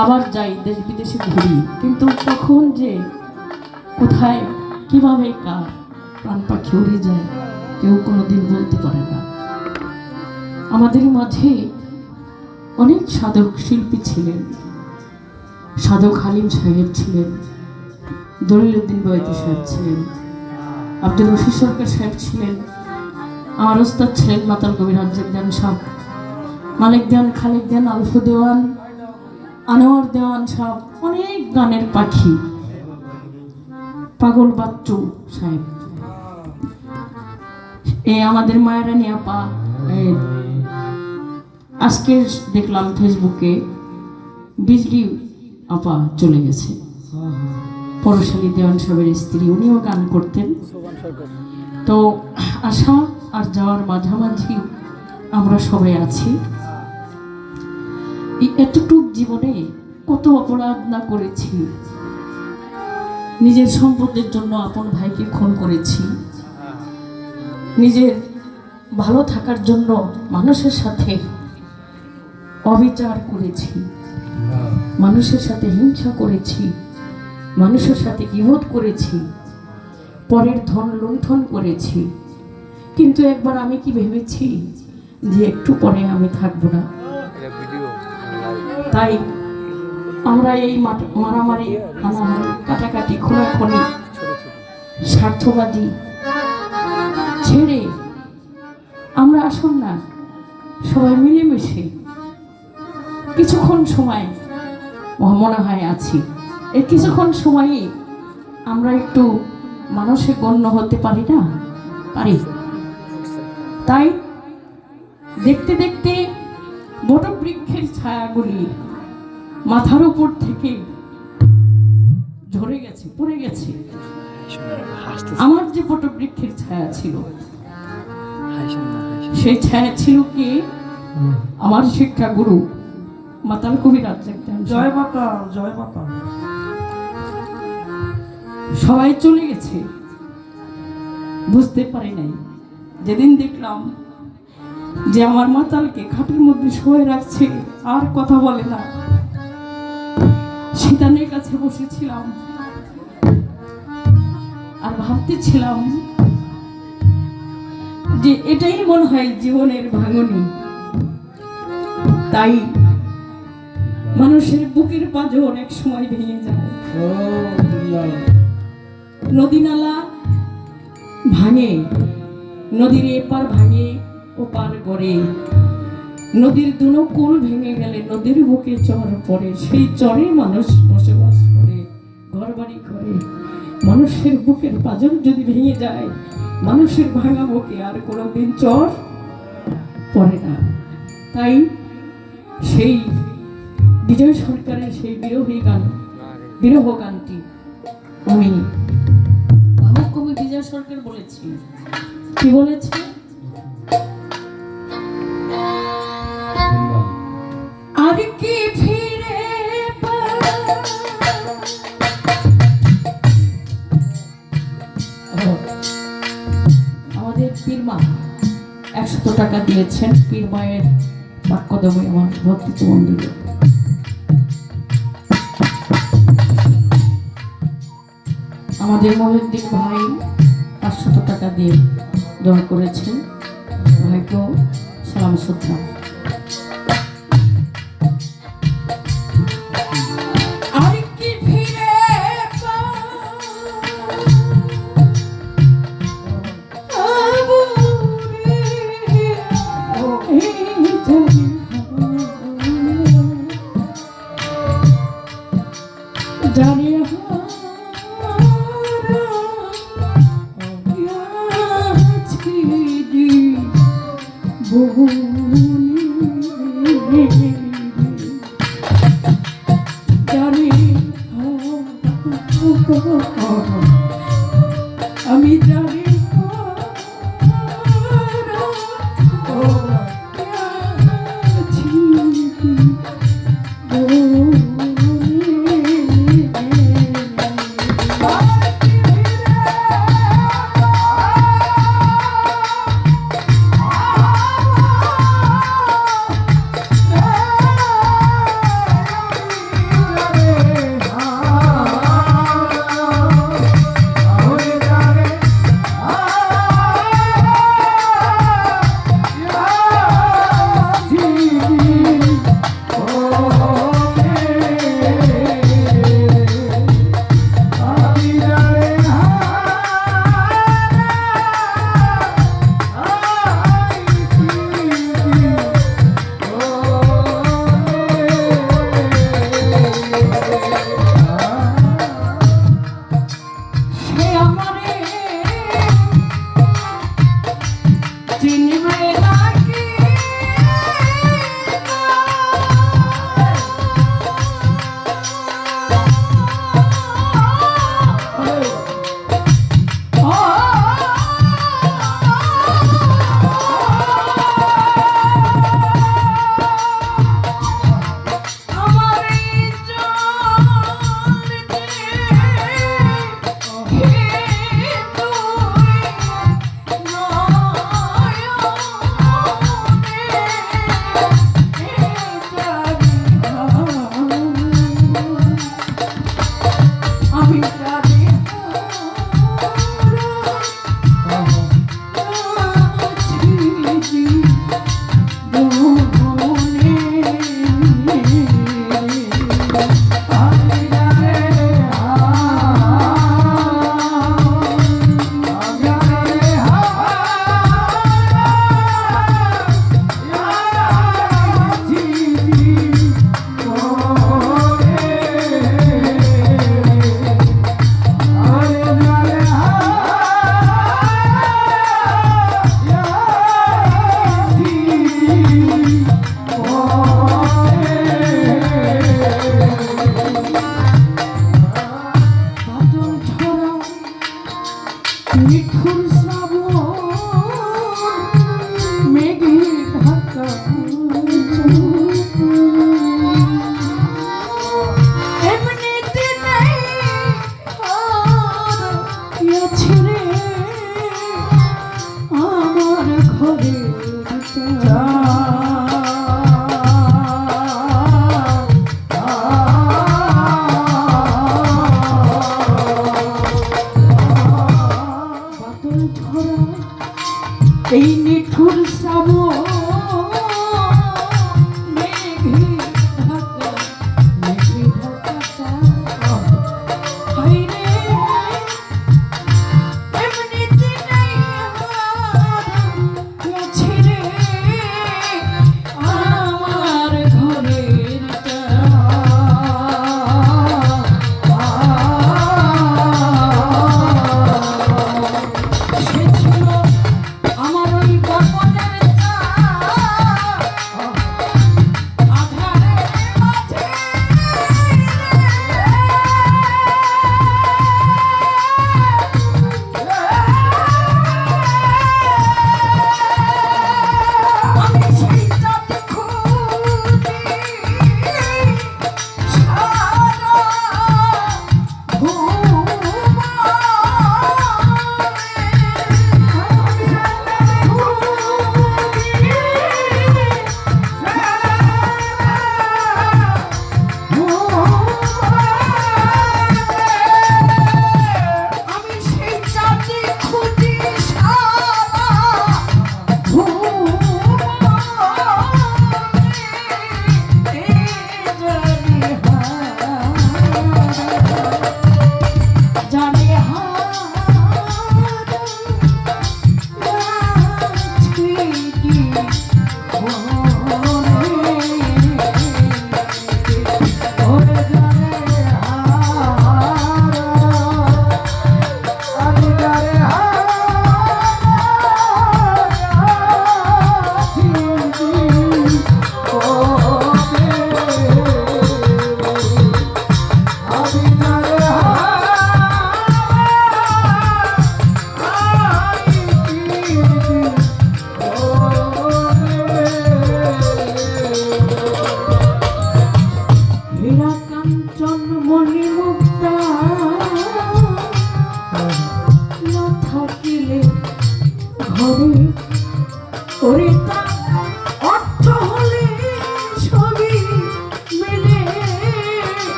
আবার যাই দেশ বিদেশে ঘুরি। কিন্তু তখন যে কোথায়, কীভাবে, কার প্রাণ পাখি উড়ে যায়, কেউ কোনোদিন বলতে পারে না। আমাদের মাঝে অনেক সাধক শিল্পী ছিলেন। সাধক হালিম সাহেব ছিলেন দলিলুদ্দিন বয়তি সাহেব ছিলেন, আব্দুল রশিদ সরকার সাহেব ছিলেন, আমার ওস্তাদ ছিলেন মাতাল কবির রাজ্জাক দেন সাহ মালিক দেন খালেক দেন আলফু দেওয়ান আনোয়ার দেওয়ান সাহ অনেক গানের পাখি। পাগল বাচ্চু সাহেব। এ আমাদের মায়েরানি আপা আজকে দেখলাম ফেসবুকে বিজলি আপা চলে গেছে। পরশালী দেওয়ান সাহেবের স্ত্রী, উনিও গান করতেন। তো আসা আর যাওয়ার মাঝামাঝি আমরা সবাই আছি। এই এতটুক জীবনে কত অপরাধ না করেছি। নিজের সম্পদের জন্য আপন ভাইকে খুন করেছি। নিজের ভালো থাকার জন্য মানুষের সাথে অবিচার করেছি। মানুষের সাথে হিংসা করেছি। মানুষের সাথে বিরোধ করেছি। পরের ধন লুণ্ঠন করেছি। কিন্তু একবার আমি কি ভেবেছি যে একটু পরে আমি থাকব না? তাই আমরা এই মারামারি, হানাহানি, কাটাকাটি, খুনাখুনি, স্বার্থবাদী ছেড়ে আমরা আসুন না, সবাই মিলেমিশে কিছুক্ষণ সময় মনে হয় আছি। এই কিছুক্ষণ সময়ে আমরা একটু মানুষে গণ্য হতে পারি না? পারি। তাই দেখতে দেখতে বটবৃক্ষের ছায়াগুলি মাথার উপর থেকে ঝরে গেছে পড়ে গেছে। আমার যে বটবৃক্ষের ছায়া ছিল সেই ছায়া ছিল কি? আমার শিক্ষা গুরু মাতাল কবি রাজ্জাক জয় মাতা জয় মাতা সবাই চলে গেছে। বুঝতে পারি নাই। যেদিন দেখলাম যে আমার মাতালকে খাটের মধ্যে শুয়ে রাখছে আর কথা বলে না। সীতানের কাছে বসেছিলাম। আর ভাবতেছিলাম যে এটাই মনে হয় জীবনের ভাঙনি। তাই মানুষের বুকের পাঁজর অনেক সময় ভেঙে যায়। নদী নালা ভাঙে, নদীর এপার ভাঙে, ওপার গড়ে। নদীর দুনো কুল ভেঙে গেলে নদীর বুকে চর পড়ে, সেই চরে মানুষ বসবাস করে ঘর বাড়ি করে। মানুষের বুকের পাজর যদি ভেঙে যায়, মানুষের ভাঙা বুকে আর কোনোদিন চর পড়ে না। তাই সেই বিজয় সরকারের সেই বিরোহী গান, বিরহ গানটি আমি কবি বিজয় সরকার বলেছি। কি বলেছে? দিয়েছেন। পীর মায়ের আমার ভক্তি আমাদের মহিউদ্দিন ভাই পাঁচশত টাকা দিয়ে দয়া করেছেন। ভাইকেও সালাম শ্রদ্ধা আমি Sim.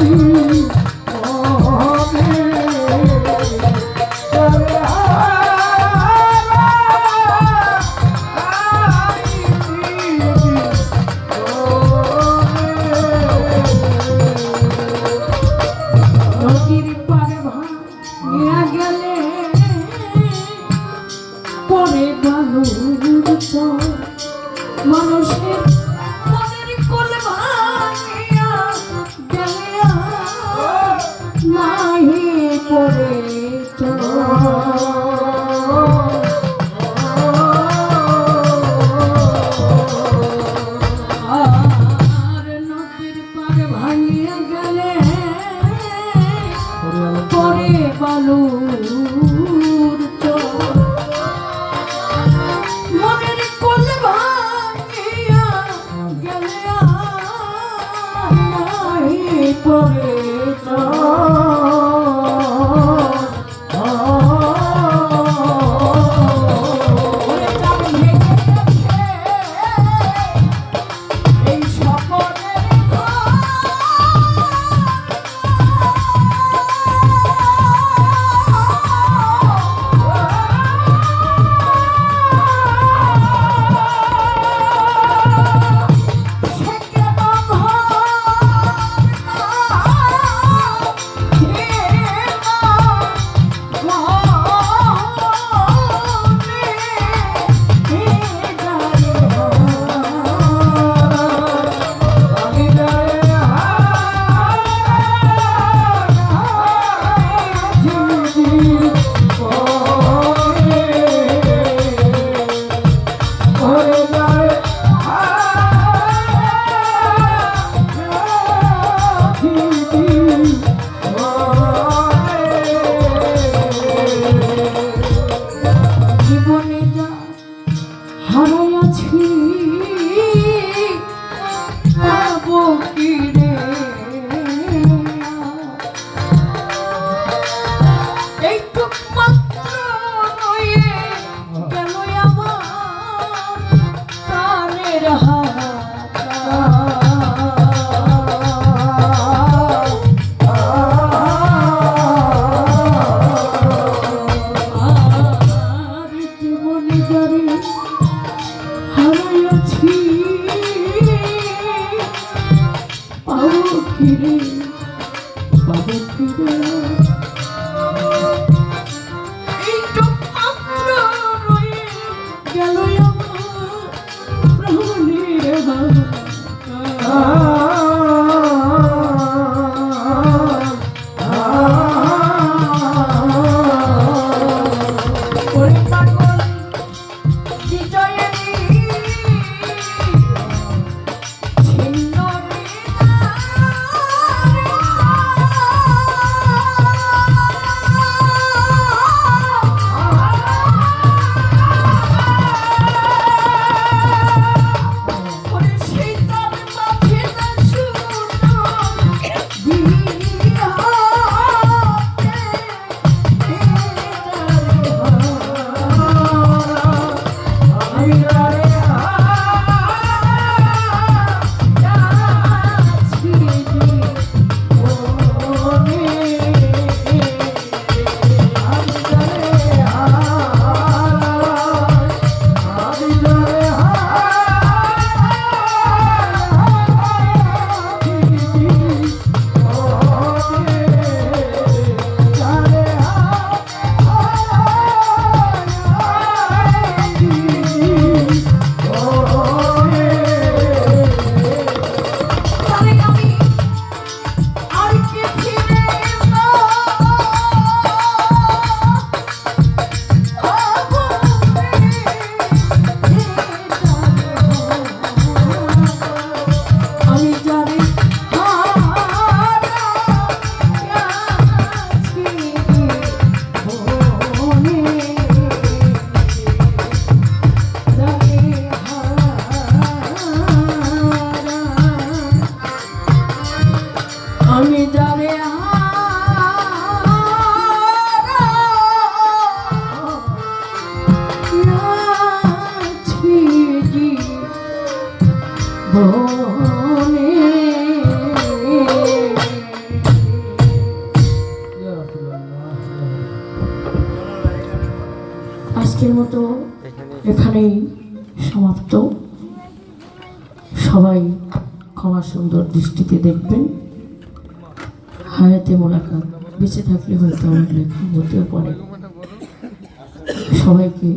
নদীর নাহি mm-hmm. আজকের মতো এখানেই সমাপ্ত। সবাই ক্ষমা সুন্দর দৃষ্টিতে দেখবেন। হায়াতে মোলাকাত, বেঁচে থাকলে হয়তো আমার লেখা হতেও পারে। সবাইকে